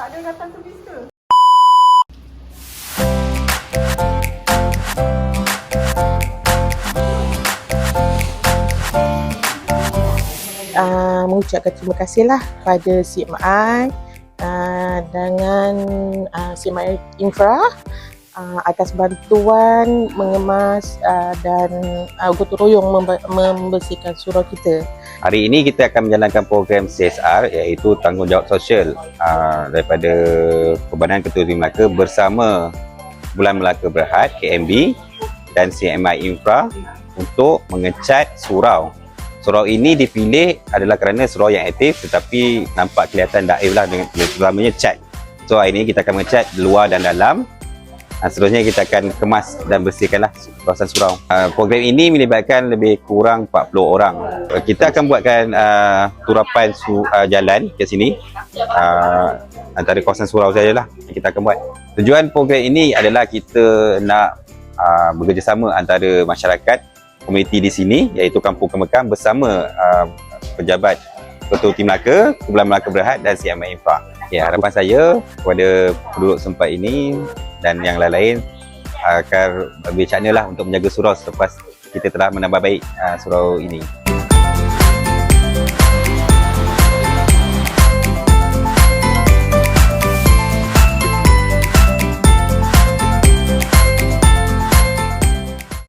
Tak ada datang servis ke? uh, mengucapkan terima kasihlah pada CMI uh, dengan uh, CMI Infra uh, atas bantuan mengemas uh, dan uh, gotong royong membe- membersihkan surau kita. Hari ini kita akan menjalankan program CSR iaitu tanggungjawab sosial aa, daripada Perbanan Ketua Melaka bersama Bulan Melaka Berhad KMB dan CMI Infra untuk mengecat surau. Surau ini dipilih adalah kerana surau yang aktif tetapi nampak kelihatan daif lah dengan terutamanya cat. So hari ini kita akan mengecat luar dan dalam. Ha, seterusnya kita akan kemas dan bersihkanlah kawasan surau. Uh, program ini melibatkan lebih kurang 40 orang. Uh, kita akan buatkan turapan jalan ke sini antara kawasan surau saja lah kita akan buat. Tujuan program ini adalah kita nak bekerjasama antara masyarakat komuniti di sini iaitu Kampung Kemekang bersama pejabat Ketua Tim Melaka, Kumpulan Melaka Berhad dan CMI Infra. Ya, harapan saya kepada penduduk sempat ini dan yang lain-lain akan lebih cakna lah untuk menjaga surau selepas kita telah menambah baik uh, surau ini.